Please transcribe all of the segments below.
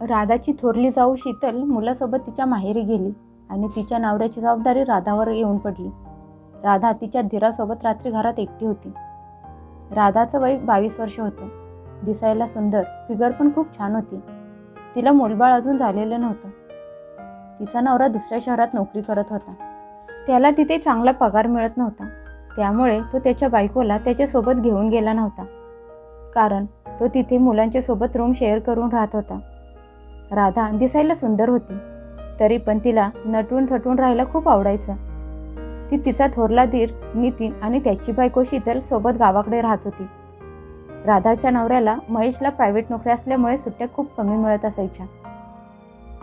राधाची थोरली जाऊ शीतल मुलासोबत तिच्या माहेरी गेली आणि तिच्या नवऱ्याची जबाबदारी राधावर येऊन पडली. राधा तिच्या धीरासोबत रात्री घरात एकटी होती. राधाचं वय बावीस वर्ष होतं. दिसायला सुंदर फिगर पण खूप छान होती. तिला मुलबाळ अजून झालेलं नव्हतं. तिचा नवरा दुसऱ्या शहरात नोकरी करत होता. त्याला तिथे चांगला पगार मिळत नव्हता. त्यामुळे तो त्याच्या बायकोला त्याच्यासोबत घेऊन गेला नव्हता. कारण तो तिथे मुलांच्या सोबत रूम शेअर करून राहत होता. राधा दिसायला सुंदर होती. तरी पण तिला नटून ठटून राहायला खूप आवडायचं. ती तिचा थोरला धीर नितीन आणि त्याची बायको शीतल सोबत गावाकडे राहत होती. राधाच्या नवऱ्याला महेशला प्रायव्हेट नोकरी असल्यामुळे सुट्ट्या खूप कमी मिळत असायच्या.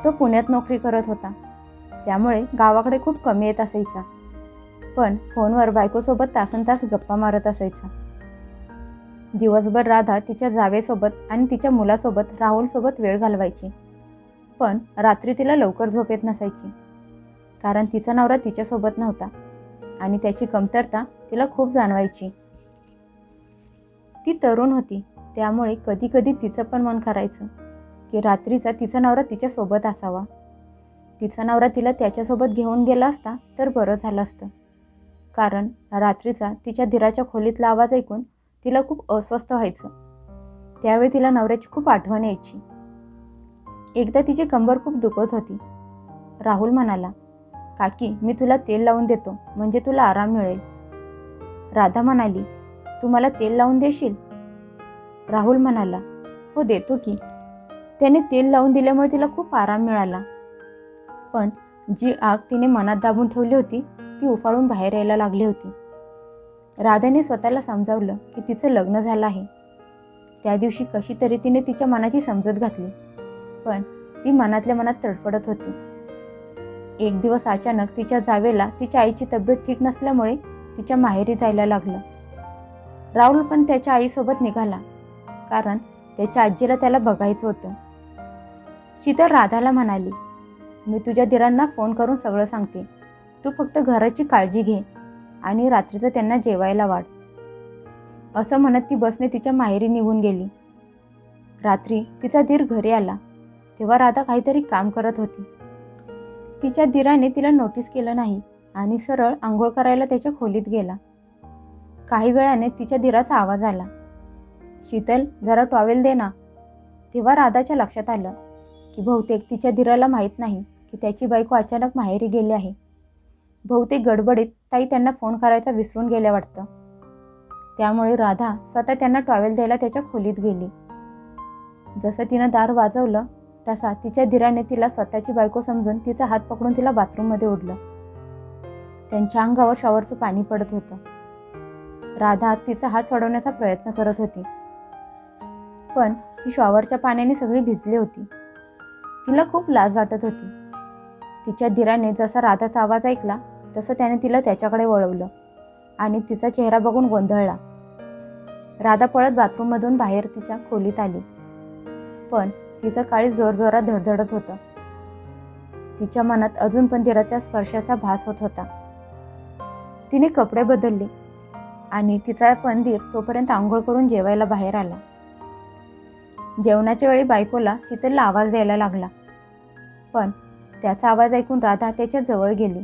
तो पुण्यात नोकरी करत होता. त्यामुळे गावाकडे खूप कमी येत असायचा. पण फोनवर बायकोसोबत तासन तास गप्पा मारत असायचा. दिवसभर राधा तिच्या जावेसोबत आणि तिच्या मुलासोबत राहुलसोबत वेळ घालवायची. पण रात्री तिला लवकर झोप येत नसायची. कारण तिचा नवरा तिच्यासोबत नव्हता आणि त्याची कमतरता तिला खूप जाणवायची. ती तरुण होती त्यामुळे कधी कधी तिचं पण मन करायचं की रात्रीचा तिचा नवरा तिच्यासोबत असावा. तिचा नवरा तिला त्याच्यासोबत घेऊन गेला असता तर बरं झालं असतं. कारण रात्रीचा तिच्या धीराच्या खोलीतला आवाज ऐकून तिला खूप अस्वस्थ व्हायचं. त्यावेळी तिला नवऱ्याची खूप आठवण यायची. एकदा तिची कंबर खूप दुखत होती. राहुल म्हणाला काकी मी तुला तेल लावून देतो म्हणजे तुला आराम मिळेल. राधा म्हणाली तू मला तेल लावून देशील? राहुल म्हणाला हो देतो की. त्याने तेल लावून दिल्यामुळे तिला खूप आराम मिळाला. पण जी आग तिने मनात दाबून ठेवली होती ती उफाळून बाहेर यायला लागली होती. राधाने स्वतःला समजावलं की तिचं लग्न झालं आहे. त्या दिवशी कशी तरी तिने तिच्या मनाची समजत घातली. पण ती मनातल्या मनात तडफडत होती. एक दिवस अचानक तिच्या जावेला तिच्या आईची तब्येत ठीक नसल्यामुळे तिच्या माहेरी जायला लागलं. राहुल पण त्याच्या आईसोबत निघाला कारण त्याच्या आजीला त्याला बघायचं होतं. शीतल राधाला म्हणाली मी तुझ्या दिरांना फोन करून सगळं सांगते. तू फक्त घराची काळजी घे आणि रात्रीचं त्यांना जेवायला वाढ. असं म्हणत ती बसने तिच्या माहेरी निघून गेली. रात्री तिचा धीर घरी आला. तेव्हा राधा काहीतरी काम करत होती. तिच्या दिराने तिला नोटीस केलं नाही आणि सरळ आंघोळ करायला त्याच्या खोलीत गेला. काही वेळाने तिच्या दिराचा आवाज आला. शीतल जरा टॉवेल दे ना. तेव्हा राधाच्या लक्षात आलं की बहुतेक तिच्या धीराला माहीत नाही की त्याची बायको अचानक माहेरी गेली आहे. बहुतेक गडबडीत ताई त्यांना फोन करायचा विसरून गेल्या वाटतं. त्यामुळे राधा स्वतः त्यांना टॉवेल द्यायला त्याच्या खोलीत गेली. जसं तिनं दार वाजवलं तसा तिच्या धीराने तिला स्वतःची बायको समजून तिचा हात पकडून तिला बाथरूममध्ये ओढलं. त्यांच्या अंगावर शॉवरचं पाणी पडत होतं. राधा तिचा हात सोडवण्याचा प्रयत्न करत होती. पण ती शॉवरच्या पाण्याने सगळी भिजली होती. तिला खूप लाज वाटत होती. तिच्या धीराने जसा राधाचा आवाज ऐकला तसं त्याने तिला त्याच्याकडे वळवलं आणि तिचा चेहरा बघून गोंधळला. राधा पळत बाथरूममधून बाहेर तिच्या खोलीत आली. पण तिचं काळीच जोरजोरात धडधडत होतं. तिच्या मनात अजून पण स्पर्शाचा भास होत होता. तिने कपडे बदलले आणि तिचा पण तोपर्यंत आंघोळ करून जेवायला बाहेर आला. जेवणाच्या वेळी बायकोला शीतलला आवाज द्यायला लागला. पण त्याचा आवाज ऐकून राधा त्याच्याजवळ गेली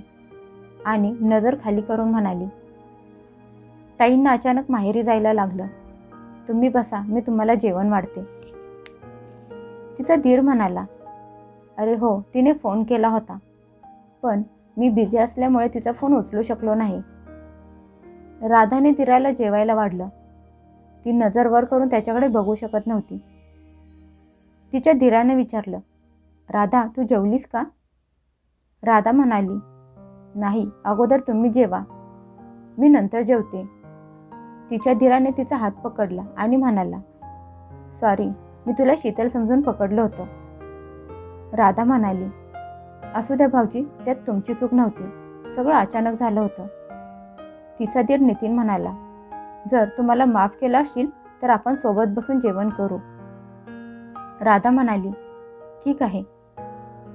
आणि नजर खाली करून म्हणाली ताईंना अचानक माहेरी जायला लागलं. तुम्ही बसा मी तुम्हाला जेवण वाढते. तिचा धीर म्हणाला अरे हो तिने फोन केला होता. पण मी बिझी असल्यामुळे तिचा फोन उचलू शकलो नाही. राधाने तिराला जेवायला वाढलं. ती नजर वर करून त्याच्याकडे बघू शकत नव्हती. तिच्या धीराने विचारलं राधा तू जेवलीस का? राधा म्हणाली नाही अगोदर तुम्ही जेवा. मी नंतर जेवते. तिच्या धीराने तिचा हात पकडला आणि म्हणाला सॉरी मी तुला शीतल समजून पकडलं होतं. राधा म्हणाली असू द्या भाऊजी त्यात तुमची चूक नव्हती. सगळं अचानक झालं होतं. तिचा धीर नितीन म्हणाला जर तुम्हाला माफ केला असशील तर आपण सोबत बसून जेवण करू. राधा म्हणाली ठीक आहे.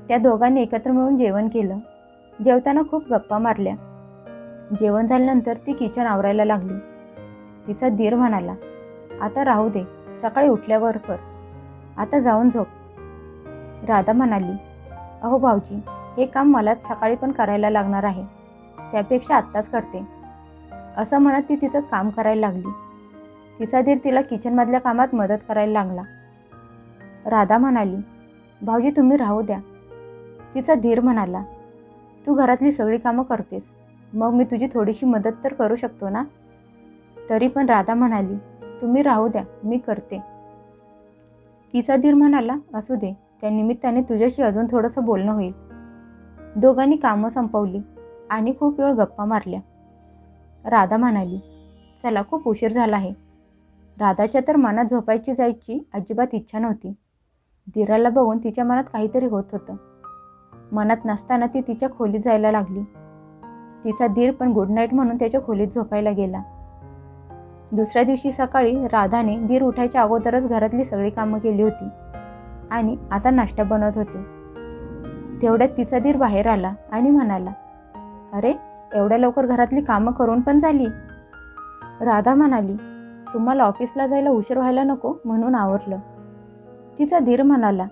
त्या दोघांनी एकत्र मिळून जेवण केलं. जेवताना खूप गप्पा मारल्या. जेवण झाल्यानंतर ती किचन आवरायला लागली. तिचा धीर म्हणाला आता राहू दे सकाळी उठल्यावर कर. आता जाऊन झोप. राधा म्हणाली अहो भाऊजी हे काम मलाच सकाळी पण करायला लागणार आहे. त्यापेक्षा आत्ताच करते. असं म्हणत ती तिचं काम करायला लागली. तिचा धीर तिला किचनमधल्या कामात मदत करायला लागला. राधा म्हणाली भाऊजी तुम्ही राहू द्या. तिचा धीर म्हणाला तू घरातली सगळी कामं करतेस. मग मी तुझी थोडीशी मदत तर करू शकतो ना? तरी पण राधा म्हणाली तुम्ही राहू द्या मी करते. तिचा धीर म्हणाला असू दे त्या निमित्ताने तुझ्याशी अजून थोडंसं बोलणं होईल. दोघांनी कामं संपवली आणि खूप वेळ गप्पा मारल्या. राधा म्हणाली चला खूप उशीर झाला आहे. राधाच्या तर मनात झोपायची जायची अजिबात इच्छा नव्हती. धीराला बघून तिच्या मनात काहीतरी होत होतं. मनात नसताना ती तिच्या खोलीत जायला लागली. तिचा धीर पण गुड नाईट म्हणून त्याच्या खोलीत झोपायला गेला. दुसऱ्या दिवशी सकाळी राधाने दीर उठायच्या अगोदरच घरातली सगळी कामं केली होती आणि आता नाश्ता बनवत होती. तेवढ्यात तिचा दीर बाहेर आला आणि म्हणाला अरे एवढ्या लवकर घरातली कामं करून पण झाली? राधा म्हणाली तुम्हाला ऑफिसला जायला उशीर व्हायला नको म्हणून आवरलं. तिचा धीर म्हणाला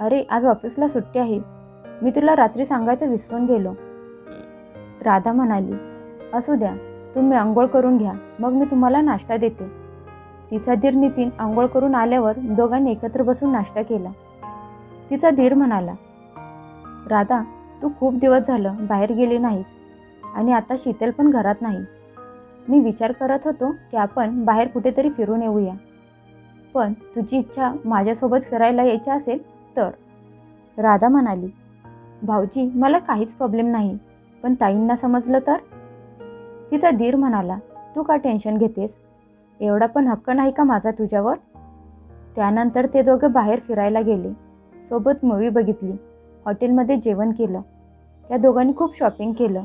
अरे आज ऑफिसला सुट्टी आहे. मी तुला रात्री सांगायचं विसरून गेलो. राधा म्हणाली असू द्या. तुम्ही आंघोळ करून घ्या मग मी तुम्हाला नाश्ता देते. तिचा धीर नितीन आंघोळ करून आल्यावर दोघांनी एकत्र बसून नाश्ता केला. तिचा धीर म्हणाला राधा तू खूप दिवस झालं बाहेर गेली नाहीस आणि आता शीतल पण घरात नाही. मी विचार करत होतो की आपण बाहेर कुठेतरी फिरून येऊया. पण तुझी इच्छा माझ्यासोबत फिरायला यायची असेल तर. राधा म्हणाली भाऊजी मला काहीच प्रॉब्लेम नाही. पण ताईंना समजलं तर? तिचा धीर म्हणाला तू का टेन्शन घेतेस? एवढा पण हक्क नाही का माझा तुझ्यावर? त्यानंतर ते दोघं बाहेर फिरायला गेले. सोबत मूवी बघितली. हॉटेलमध्ये जेवण केलं. त्या दोघांनी खूप शॉपिंग केलं.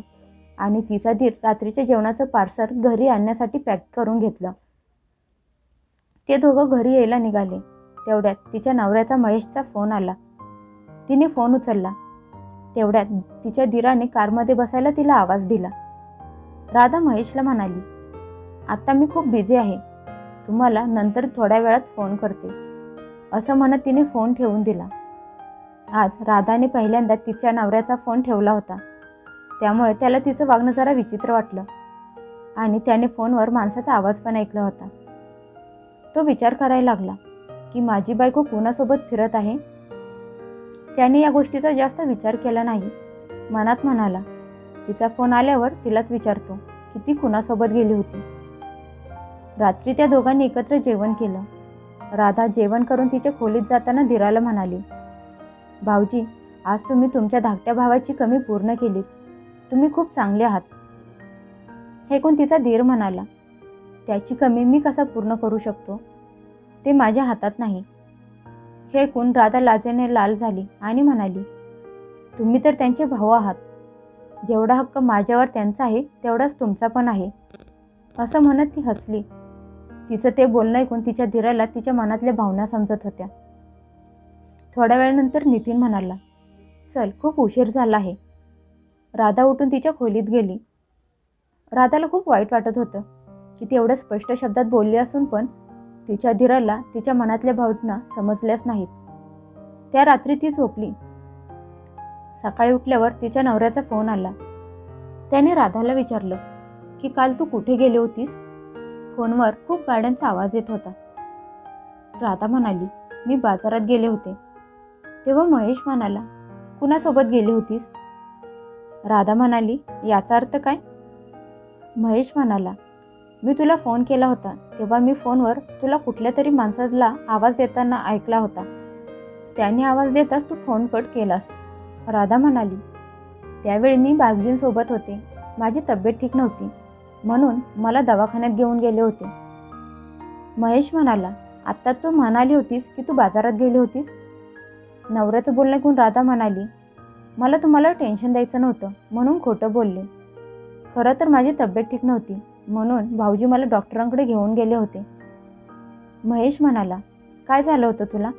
आणि तिचा धीर रात्रीच्या जेवणाचं पार्सल घरी आणण्यासाठी पॅक करून घेतलं. ते दोघं घरी यायला निघाले. तेवढ्यात तिच्या नवऱ्याचा महेशचा फोन आला. तिने फोन उचलला. तेवढ्यात तिच्या धीराने कारमध्ये बसायला तिला आवाज दिला. राधा महेशला म्हणाली आत्ता मी खूप बिझी आहे. तुम्हाला नंतर थोड्या वेळात फोन करते. असं म्हणत तिने फोन ठेवून दिला. आज राधाने पहिल्यांदा तिच्या नवऱ्याचा फोन ठेवला होता. त्यामुळे त्याला तिचं वागणं जरा विचित्र वाटलं आणि त्याने फोनवर माणसाचा आवाज पण ऐकला होता. तो विचार करायला लागला की माझी बायको कोणासोबत फिरत आहे? त्याने या गोष्टीचा जास्त विचार केला नाही. मनात म्हणाला तिचा फोन आल्यावर तिलाच विचारतो की ती कुणासोबत गेली होती. रात्री त्या दोघांनी एकत्र जेवण केलं. राधा जेवण करून तिच्या खोलीत जाताना धीराला म्हणाली भाऊजी आज तुम्ही तुमच्या धाकट्या भावाची कमी पूर्ण केलीत. तुम्ही खूप चांगले आहात. ऐकून तिचा धीर म्हणाला त्याची कमी मी कसा पूर्ण करू शकतो? ते माझ्या हातात नाही. हे ऐकून राधा लाजेने लाल झाली आणि म्हणाली तुम्ही तर त्यांचे भाऊ आहात. जेवढा हक्क माझ्यावर त्यांचा आहे तेवढाच तुमचा पण आहे. असं म्हणत ती हसली. तिचं ते बोलणं ऐकून तिच्या धीराला तिच्या मनातल्या भावना समजत होत्या. थोड्या वेळानंतर नितीन म्हणाला चल खूप उशीर झाला आहे. राधा उठून तिच्या खोलीत गेली. राधाला खूप वाईट वाटत होतं की ती एवढ्या स्पष्ट शब्दात बोलली असून पण तिच्या धीराला तिच्या मनातल्या भावना समजल्याच नाहीत. त्या रात्री ती झोपली. सकाळी उठल्यावर तिच्या नवऱ्याचा फोन आला. त्याने राधाला विचारलं की काल तू कुठे गेली होतीस? फोनवर खूप गाड्यांचा आवाज येत होता. राधा म्हणाली मी बाजारात गेले होते. तेव्हा महेश म्हणाला कुणासोबत गेली होतीस? राधा म्हणाली याचा अर्थ काय? महेश म्हणाला मी तुला फोन केला होता तेव्हा मी फोनवर तुला कुठल्या तरी माणसाला आवाज देताना ऐकला होता. त्याने आवाज देताच तू फोन कट केलास. राधा म्हणाली त्यावेळी मी बाबजींसोबत होते. माझी तब्येत ठीक नव्हती. म्हणून मला दवाखान्यात घेऊन गेले होते. महेश म्हणाला आत्ता तू म्हणाली होतीस की तू बाजारात गेली होतीस? नवऱ्याचं बोलणं ऐकून राधा म्हणाली मला तुम्हाला टेन्शन द्यायचं नव्हतं. म्हणून खोटं बोलले खरं तर माझी तब्येत ठीक नव्हती. म्हणून भाऊजी मला डॉक्टरांकडे घेऊन गेले होते. महेश म्हणाला काय झालं होतं तुला?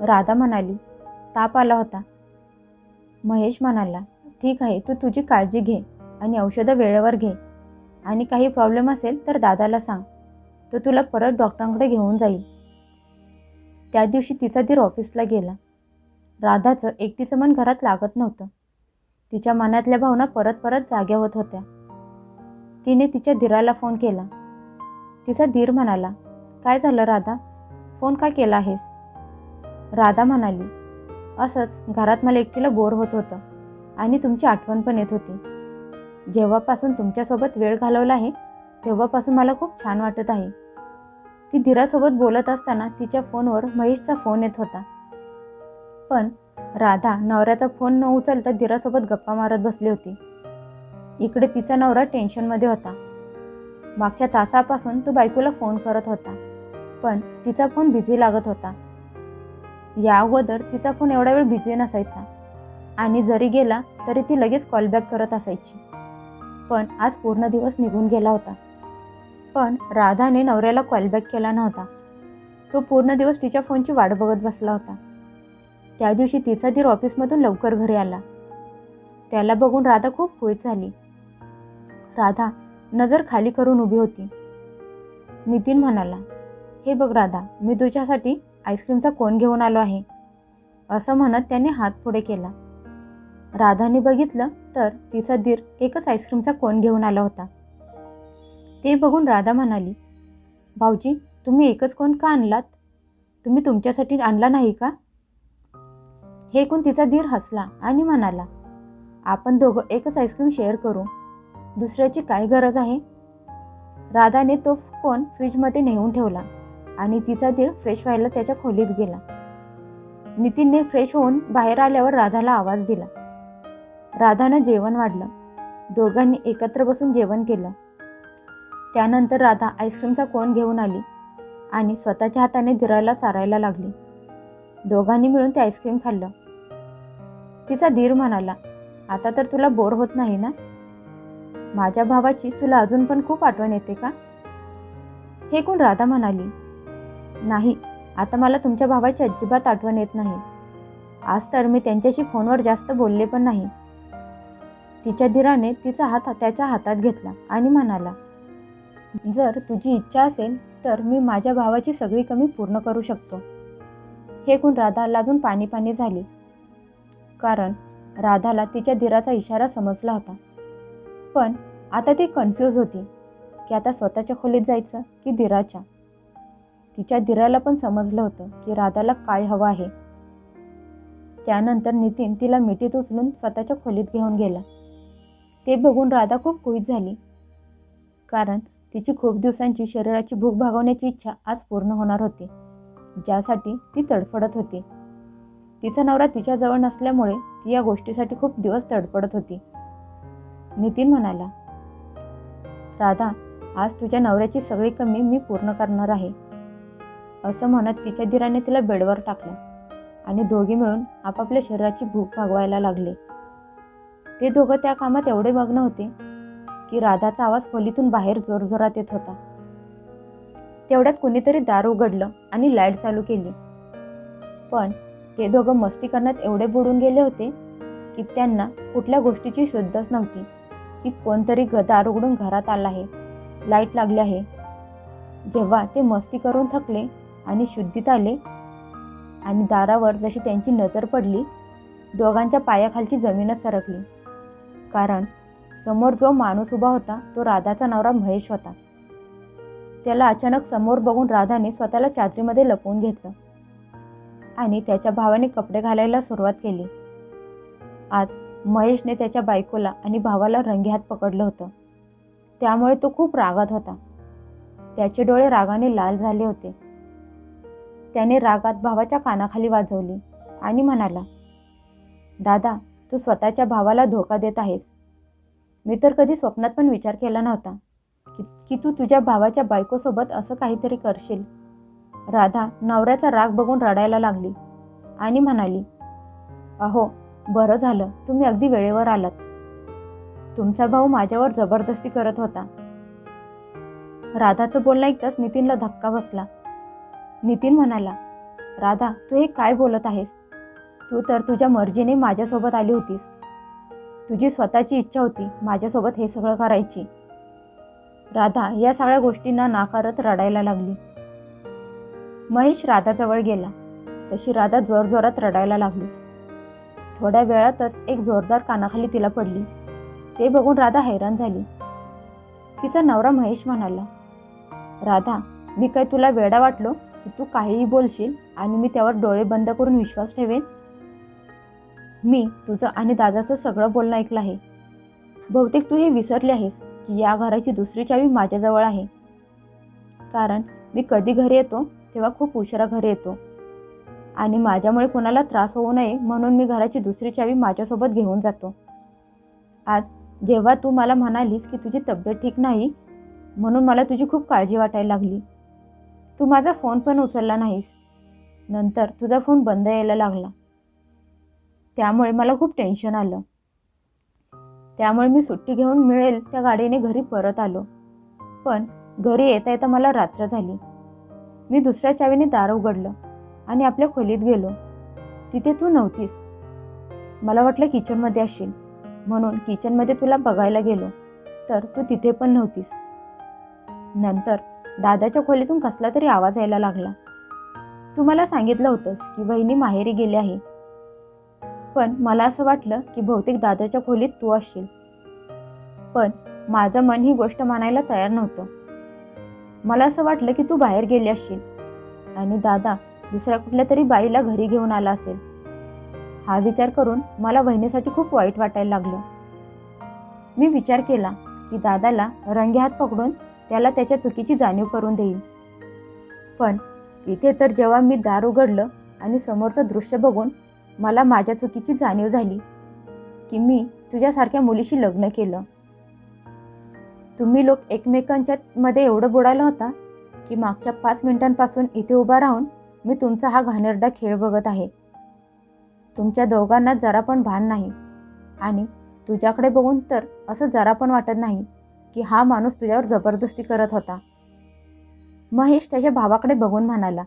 राधा म्हणाली ताप आला होता. महेश म्हणाला ठीक आहे तू तुझी काळजी घे आणि औषधं वेळेवर घे. आणि काही प्रॉब्लेम असेल तर दादाला सांग. तो तुला परत डॉक्टरांकडे घेऊन जाईल. त्या दिवशी तिचा धीर ऑफिसला गेला. राधाचं एकटीचं मन घरात लागत नव्हतं. तिच्या मनातल्या भावना परत परत जाग्या होत होत्या. तिने तिच्या धीराला फोन केला. तिचा धीर म्हणाला काय झालं राधा? फोन का केला आहेस? राधा म्हणाली असंच घरात मला एकटीला बोर होत होतं. आणि तुमची आठवण पण येत होती. जेव्हापासून तुमच्यासोबत वेळ घालवला आहे तेव्हापासून मला खूप छान वाटत आहे. ती धीरासोबत बोलत असताना तिच्या फोनवर महेशचा फोन येत होता. पण राधा नवऱ्याचा फोन न उचलता धीरासोबत गप्पा मारत बसली होती. इकडे तिचा नवरा टेन्शनमध्ये होता. मागच्या तासापासून तो बायकोला फोन करत होता. पण तिचा फोन बिझी लागत होता. या अगोदर तिचा फोन एवढा वेळ बिझी नसायचा. आणि जरी गेला तरी ती लगेच कॉलबॅक करत असायची. पण आज पूर्ण दिवस निघून गेला होता. पण राधाने नवऱ्याला कॉलबॅक केला नव्हता. तो पूर्ण दिवस तिच्या फोनची वाट बघत बसला होता. त्या दिवशी तिचा धीर ऑफिसमधून लवकर घरी आला. त्याला बघून राधा खूप खुळीत झाली. राधा नजर खाली करून उभी होती. नितीन म्हणाला हे बघ राधा मी तुझ्यासाठी आईस्क्रीमचा कोण घेऊन आलो आहे? असं म्हणत त्याने हात पुढे केला. राधाने बघितलं तर तिचा धीर एकच आईस्क्रीमचा कोण घेऊन आला होता? ते बघून राधा म्हणाली भाऊजी तुम्ही एकच कोण का आणलात? तुम्ही तुमच्यासाठी आणला नाही का? हे ऐकून तिचा धीर हसला आणि म्हणाला आपण दोघं एकच आईस्क्रीम शेअर करू. दुसऱ्याची काय गरज आहे? राधाने तो कोण फ्रीजमध्ये नेऊन ठेवला. आणि तिचा धीर फ्रेश व्हायला त्याच्या खोलीत गेला. नितीनने फ्रेश होऊन बाहेर आल्यावर राधाला आवाज दिला. राधानं जेवण वाढलं. दोघांनी एकत्र बसून जेवण केलं. त्यानंतर राधा आईस्क्रीमचा कोण घेऊन आली आणि स्वतःच्या हाताने धीराला चारायला लागली. दोघांनी मिळून ते आईस्क्रीम खाल्लं. तिचा धीर म्हणाला आता तर तुला बोर होत नाही ना? माझ्या भावाची तुला अजून पण खूप आठवण येते का? हे कोण राधा म्हणाली? नाही आता मला तुमच्या भावाची अजिबात आठवण येत नाही. आज तर मी त्यांच्याशी फोनवर जास्त बोलले पण नाही. तिच्या धीराने तिचा हात त्याच्या हातात घेतला आणि म्हणाला जर तुझी इच्छा असेल तर मी माझ्या भावाची सगळी कमी पूर्ण करू शकतो. हे गुण राधा लाजून पाणी पाणी झाली. कारण राधाला तिच्या धीराचा इशारा समजला होता. पण आता ती कन्फ्यूज होती की आता स्वतःच्या खोलीत जायचं की धीराच्या तिच्या धीराला पण समजलं होतं की राधाला काय हवं आहे. त्यानंतर नितीन तिला मिठीत उचलून स्वतःच्या खोलीत घेऊन गेला. ते बघून राधा खूप खुश झाली. कारण तिची खूप दिवसांची शरीराची भूक भागवण्याची इच्छा आज पूर्ण होणार होती ज्यासाठी ती तडफडत होती. तिचा नवरा तिच्याजवळ नसल्यामुळे ती या गोष्टीसाठी खूप दिवस तडफडत होती. नितीन म्हणाला राधा आज तुझ्या नवऱ्याची सगळी कमी मी पूर्ण करणार आहे. असं म्हणत तिच्या धीराने तिला बेडवर टाकलं आणि दोघे मिळून आपापल्या शरीराची भूक भागवायला लागले. ते दोघं त्या कामात एवढे मग्न होते की राधाचा आवाज खोलीतून बाहेर जोरजोरात येत होता. तेवढ्यात कुणीतरी दार उघडलं आणि लाइट चालू केली. पण ते दोघं मस्ती करण्यात एवढे बुडून गेले होते की त्यांना कुठल्या गोष्टीची शुद्धच नव्हती की कोणतरी ग दार उघडून घरात आला आहे लाइट लागली आहे. जेव्हा ते मस्ती करून थकले आणि शुद्धीत आले. आणि दारावर जशी त्यांची नजर पडली दोघांच्या पायाखालची जमीनच सरकली. कारण समोर जो माणूस उभा होता तो राधाचा नवरा महेश होता. त्याला अचानक समोर बघून राधाने स्वतःला चादरीमध्ये लपवून घेतलं आणि त्याच्या भावाने कपडे घालायला सुरुवात केली. आज महेशने त्याच्या बायकोला आणि भावाला रंगेहात पकडलं होतं. त्यामुळे तो खूप रागात होता. त्याचे डोळे रागाने लाल झाले होते. त्याने रागात भावाच्या कानाखाली वाजवली आणि म्हणाला दादा तू स्वतःच्या भावाला धोका देत आहेस. मी तर कधी स्वप्नात पण विचार केला नव्हता की तू तुझ्या भावाच्या बायकोसोबत असं काहीतरी करशील. राधा नवऱ्याचा राग बघून रडायला लागली आणि म्हणाली अहो बरं झालं तुम्ही अगदी वेळेवर आलात. तुमचा भाऊ माझ्यावर जबरदस्ती करत होता. राधाचं बोलणं ऐकताच नितीनला धक्का बसला. नितीन म्हणाला राधा तू हे काय बोलत आहेस? तू तर तुझ्या मर्जीने माझ्यासोबत आली होतीस. तुझी स्वतःची इच्छा होती माझ्यासोबत हे सगळं करायची. राधा या सगळ्या गोष्टींना नाकारत रडायला लागली. महेश राधाजवळ गेला. तशी राधा जोरजोरात रडायला लागली. थोड्या वेळातच एक जोरदार कानाखाली तिला पडली. ते बघून राधा हैराण झाली. तिचा नवरा महेश म्हणाला राधा मी काय तुला वेडा वाटलो? की तू काहीही बोलशील आणि मी त्यावर डोळे बंद करून विश्वास ठेवेन. मी तुझं आणि दादाचं सगळं बोलणं ऐकलं आहे. बहुतेक तू हे विसरले आहेस की या घराची दुसरी चावी माझ्याजवळ आहे. कारण मी कधी घरी येतो तेव्हा खूप उशिरा घरी येतो. आणि माझ्यामुळे कोणाला त्रास होऊ नये म्हणून मी घराची दुसरी चावी माझ्यासोबत घेऊन जातो. आज जेव्हा तू मला म्हणालीस की तुझी तब्येत ठीक नाही म्हणून मला तुझी खूप काळजी वाटायला लागली. तू माझा फोन पण उचलला नाहीस. नंतर तुझा फोन बंद यायला लागला. त्यामुळे मला खूप टेन्शन आलं. त्यामुळे मी सुट्टी घेऊन मिळेल त्या गाडीने घरी परत आलो. पण घरी येता येता मला रात्र झाली. मी दुसऱ्या चावीने दार उघडलं आणि आपल्या खोलीत गेलो. तिथे तू नव्हतीस. मला वाटलं किचनमध्ये असशील म्हणून किचनमध्ये तुला बघायला गेलो. तर तू तिथे पण नव्हतीस. नंतर दादाच्या खोलीतून कसला तरी आवाज यायला लागला. तू मला सांगितलं होतंस की बहिणी माहेरी गेली आहे. पण मला असं वाटलं की बहुतेक दादाच्या खोलीत तू असशील. पण माझं मन ही गोष्ट मानायला तयार नव्हतं. मला असं वाटलं की तू बाहेर गेली असशील आणि दादा दुसऱ्या कुठल्या तरी बाईला घरी घेऊन आला असेल. हा विचार करून मला बहिणीसाठी खूप वाईट वाटायला लागलं. मी विचार केला की दादाला रंगे हात पकडून त्याला त्याच्या चुकीची जाणीव करून देईन. पण इथे तर जेव्हा मी दार उघडलं आणि समोरचं दृश्य बघून मला माझ्या चुकीची जाणीव झाली की मी तुझ्यासारख्या मुलीशी लग्न केलं. तुम्ही लोक एकमेकांच्या मध्ये एवढं बुडाला होता की मागच्या पाच मिनिटांपासून इथे उभा राहून मी तुमचा हा घाणेरडा खेळ बघत आहे. तुमच्या दोघांना जरा पण भान नाही आणि तुझ्याकडे बघून तर असं जरा पण वाटत नाही. की हा माणूस तुझ्यावर जबरदस्ती करत होता. महेश त्याच्या भावाकडे बघून म्हणाला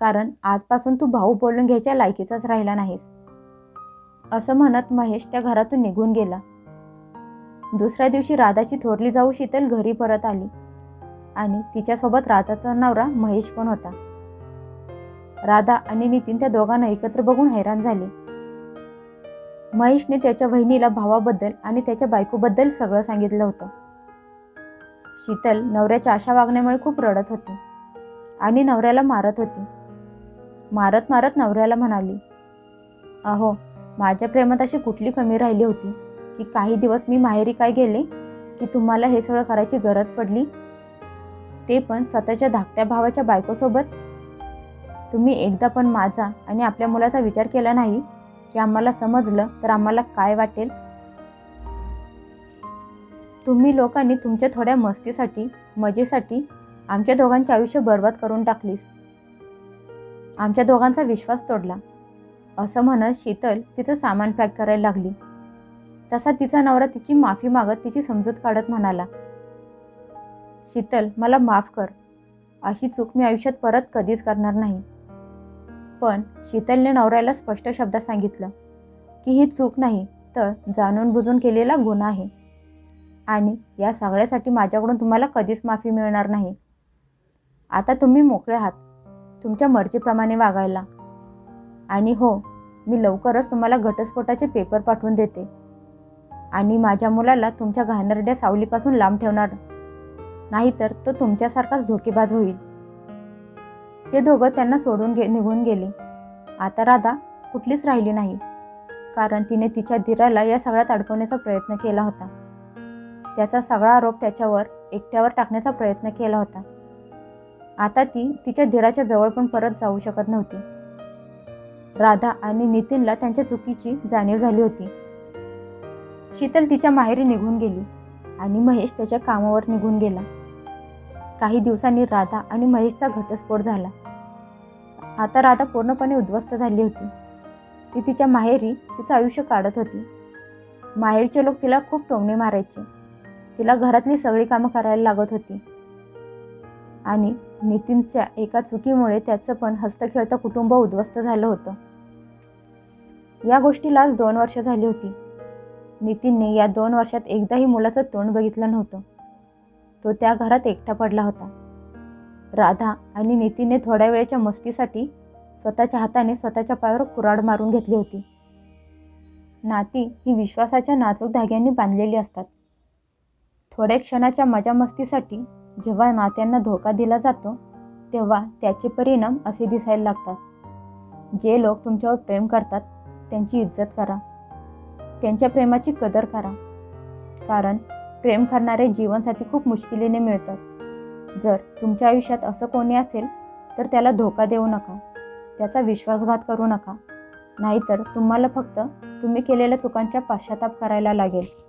कारण आजपासून तू भाऊ बोलून घ्यायच्या लायकीचाच राहिला नाहीस. असं म्हणत महेश त्या घरातून निघून गेला. दुसऱ्या दिवशी राधाची थोरली जाऊ शीतल घरी परत आली आणि तिच्यासोबत राधाचा नवरा महेश पण होता. राधा आणि नितीन त्या दोघांना एकत्र बघून हैराण झाले. महेशने त्याच्या बहिणीला भावाबद्दल आणि त्याच्या बायकोबद्दल सगळं सांगितलं होतं. शीतल नवऱ्याच्या आशा वागण्यामुळे खूप रडत होती आणि नवऱ्याला मारत होती. मारत मारत नवऱ्याला म्हणाली अहो माझ्या प्रेमात अशी कुठली कमी राहिली होती की काही दिवस मी माहेरी काय गेले की तुम्हाला हे सगळं करायची गरज पडली? ते पण स्वतःच्या धाकट्या भावाच्या बायकोसोबत? तुम्ही एकदा पण माझा आणि आपल्या मुलाचा विचार केला नाही की आम्हाला समजलं तर आम्हाला काय वाटेल? तुम्ही लोकांनी तुमच्या थोड्या मस्तीसाठी मजेसाठी आमच्या दोघांचे आयुष्य बर्बाद करून टाकलीस. आमच्या दोघांचा विश्वास तोडला. असं म्हणत शीतल तिचं सामान पॅक करायला लागली. तसा तिचा नवरा तिची माफी मागत तिची समजूत काढत म्हणाला शीतल मला माफ कर. अशी चूक मी आयुष्यात परत कधीच करणार नाही. पण शीतलने नवऱ्याला स्पष्ट शब्दात सांगितलं की ही चूक नाही तर जाणून बुजून केलेला गुन्हा आहे. आणि या सगळ्यासाठी माझ्याकडून तुम्हाला कधीच माफी मिळणार नाही. आता तुम्ही मोकळे आहात तुमच्या मर्जीप्रमाणे वागायला. आणि हो मी लवकरच तुम्हाला घटस्फोटाचे पेपर पाठवून देते. आणि माझ्या मुलाला तुमच्या घाणेरड्या सावलीपासून लांब ठेवणार नाहीतर तो तुमच्यासारखाच धोकेबाज होईल. ते दोघं त्यांना सोडून गे निघून गेले. आता राधा कुठलीच राहिली नाही कारण तिने तिच्या धीराला या सगळ्यात अडकवण्याचा प्रयत्न केला होता. त्याचा सगळा आरोप त्याच्यावर एकट्यावर टाकण्याचा प्रयत्न केला होता. आता ती तिच्या धीराच्या जवळ पण परत जाऊ शकत नव्हती. राधा आणि नितीनला त्यांच्या चुकीची जाणीव झाली होती. शीतल तिच्या माहेरी निघून गेली आणि महेश त्याच्या कामावर निघून गेला. काही दिवसांनी राधा आणि महेशचा घटस्फोट झाला. आता राधा पूर्णपणे उद्ध्वस्त झाली होती. ती तिच्या माहेरी तिचं आयुष्य काढत होती. माहेरचे लोक तिला खूप टोमणे मारायचे. तिला घरातली सगळी कामं करायला लागत होती. आणि नितीनच्या एका चुकीमुळे त्याचं पण हस्तखेळतं कुटुंब उद्ध्वस्त झालं होतं. या गोष्टीला आज दोन वर्ष झाली होती. नितीनने या दोन वर्षात एकदाही मुलाचं तोंड बघितलं नव्हतं. तो त्या घरात एकटा पडला होता. राधा आणि नितीनने थोड्या वेळेच्या मस्तीसाठी स्वतःच्या हाताने स्वतःच्या पायावर कुराड मारून घेतली होती. नाती ही विश्वासाच्या नाजूक धाग्यांनी बांधलेली असतात. थोड्या क्षणाच्या मजामस्तीसाठी जेव्हा नात्यांना धोका दिला जातो तेव्हा त्याचे परिणाम असे दिसायला लागतात. जे लोक तुमच्यावर प्रेम करतात त्यांची इज्जत करा. त्यांच्या प्रेमाची कदर करा. कारण प्रेम करणारे जीवनसाथी खूप मुश्किलीने मिळतात जर तुमच्या आयुष्यात असं कोणी असेल तर त्याला धोका देऊ नका. त्याचा विश्वासघात करू नका. नाहीतर तुम्हाला फक्त तुम्ही केलेल्या चुकांचा पाश्चाताप करायला लागेल.